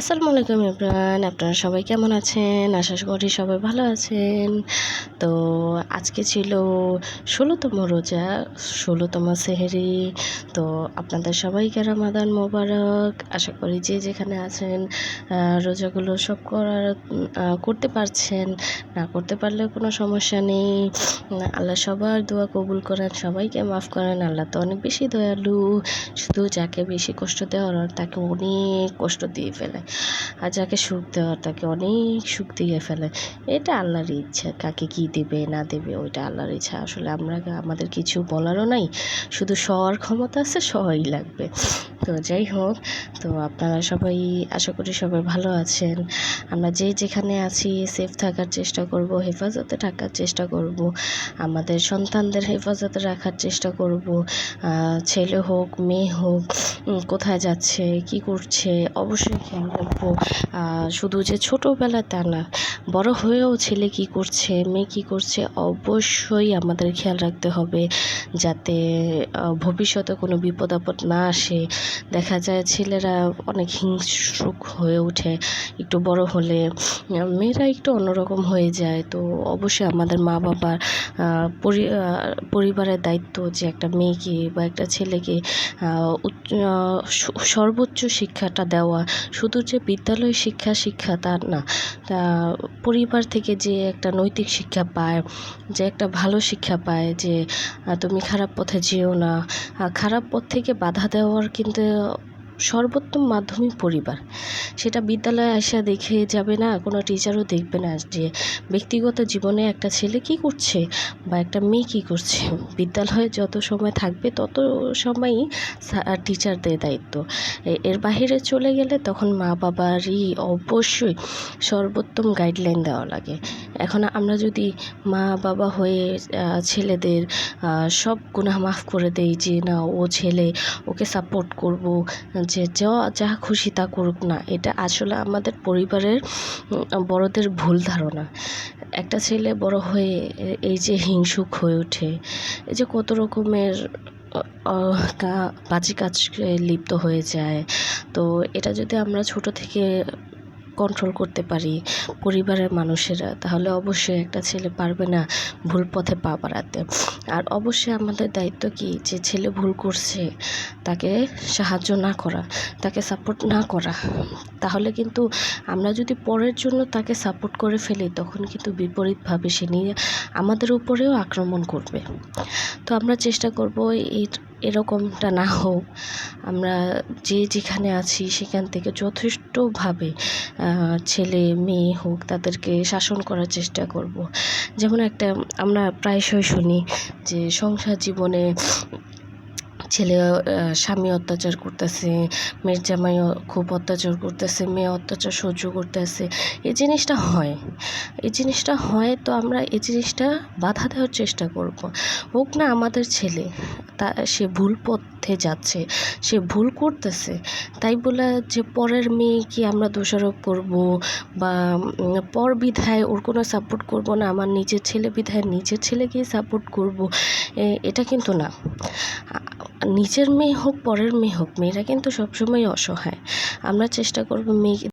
আসসালামু আলাইকুম ইমরান আপনারা সবাই কেমন আছেন? আশা করি সবাই ভালো আছেন। তো আজকে ছিল ষোলোতম রোজা, ষোলোতম সেহেরি। তো আপনাদের সবাইকে রামাদান মোবারক। আশা করি যে যেখানে আছেন রোজাগুলো সব করার করতে পারছেন। না করতে পারলেও কোনো সমস্যা নেই। আল্লাহ সবার দোয়া কবুল করেন, সবাইকে মাফ করেন। আল্লাহ তো অনেক বেশি দয়ালু। শুধু যাকে বেশি কষ্ট দেওয়ার, তাকে অনেক কষ্ট দিয়ে ফেলে। আর যাকে সুখ দেওয়ার তাকে অনেক সুখ দিয়ে ফেলে। এটা আল্লাহর ইচ্ছা, কাকে কি দেবে, না দেবে, ওইটা আল্লাহর ইচ্ছা। আসলে আমরা আমাদের কিছু বলারও নাই, শুধু সওয়ার ক্ষমতা আছে সবাই লাগবে। তো যাই হোক, তো আপনারা সবাই আশা করি সবাই ভালো আছেন। আমরা যে যেখানে আছি সেফ থাকার চেষ্টা করব, হেফাজতে থাকার চেষ্টা করব, আমাদের সন্তানদের হেফাজতে রাখার চেষ্টা করব ছেলে হোক, মেয়ে হোক কোথায় যাচ্ছে, কি করছে, অবশ্যই খেয়াল রাখব। শুধু যে ছোটোবেলা তা না, বড় হয়েও ছেলে কি করছে, মেয়ে কি করছে, অবশ্যই আমাদের খেয়াল রাখতে হবে, যাতে ভবিষ্যতে কোনো বিপদ আপদ না আসে। দেখা যায় ছেলেরা অনেক হিংস্রুক হয়ে ওঠে, একটু বড় হলে। মেয়েরা একটু অন্যরকম হয়ে যায়। তো অবশ্যই আমাদের মা বাবার পরিবারের দায়িত্ব যে একটা মেয়েকে বা একটা ছেলেকে সর্বোচ্চ শিক্ষাটা দেওয়া। শুধু যে বিদ্যালয় শিক্ষা শিক্ষা তা না। তা পরিবার থেকে যে একটা নৈতিক শিক্ষা পায়, যে একটা ভালো শিক্ষা পায় যে তুমি খারাপ পথে যেও না। খারাপ পথ থেকে বাধা দেওয়ার কিন্তু 对 সর্বোত্তম মাধ্যমিক পরিবার। সেটা বিদ্যালয়ে আসা দেখে যাবে না, কোনো টিচারও দেখবে না যে ব্যক্তিগত জীবনে একটা ছেলে কি করছে বা একটা মেয়ে কী করছে। বিদ্যালয়ে যত সময় থাকবে তত সময়ই টিচারদের দায়িত্ব। এর বাইরে চলে গেলে তখন মা বাবারই অবশ্যই সর্বোত্তম গাইডলাইন দেওয়া লাগে। এখন আমরা যদি মা বাবা হয়ে ছেলেদের সব গুনাহ মাফ করে দেই যে না, ও ছেলে, ওকে সাপোর্ট করব যে যা খুশি তা করুক না, এটা আসলে আমাদের পরিবারের বড়দের ভুল ধারণা। একটা ছেলে বড় হয়ে এই যে হিংসুক হয়ে ওঠে, এই যে কত রকমের বাজে কাজে লিপ্ত হয়ে যায়। তো এটা যদি আমরা ছোট থেকে কন্ট্রোল করতে পারি পরিবারের মানুষেরা, তাহলে অবশ্যই একটা ছেলে পারবে না ভুল পথে পা বাড়াতে। আর অবশ্যই আমাদের দায়িত্ব কি? যে ছেলে ভুল করছে, তাকে সাহায্য না করা, তাকে সাপোর্ট না করা, তাহলে কিন্তু আমরা যদি পরের জন্য তাকে সাপোর্ট করে ফেলি, তখন কিন্তু বিপরীতভাবে সে নিয়ে আমাদের উপরেও আক্রমণ করবে। তো আমরা চেষ্টা করব এই এরকমটা না হোক, আমরা যে যেখানে আছি সেখান থেকে যথেষ্টভাবে ছেলে, মেয়ে হোক তাদেরকে শাসন করার চেষ্টা করব। যেমন একটা আমরা প্রায়শই শুনি যে সংসার জীবনে ছেলে স্বামী অত্যাচার করতেছে, মেয়ের জামাইও খুব অত্যাচার করতেছে, মেয়ে অত্যাচার সহ্য করতেছে। এই জিনিসটা হয়। এই জিনিসটা হয় তো আমরা এই জিনিসটা বাধা দেওয়ার চেষ্টা করব। হোক না আমাদের ছেলে, তা সে ভুল পথে যাচ্ছে, সে ভুল করতেছে, তাই বলে যে পরের মেয়ে কি আমরা দোষারোপ করব বা পর বিধায় ওর কোনো সাপোর্ট করব না, আমার নিজের ছেলে বিধায় নিজের ছেলেকেই সাপোর্ট করব এটা কিন্তু না। নিজের মেয়ে হোক পরের মেয়ে হোক মেয়েরা কিন্তু সবসময় অসহায়। আমরা চেষ্টা করব মেয়ে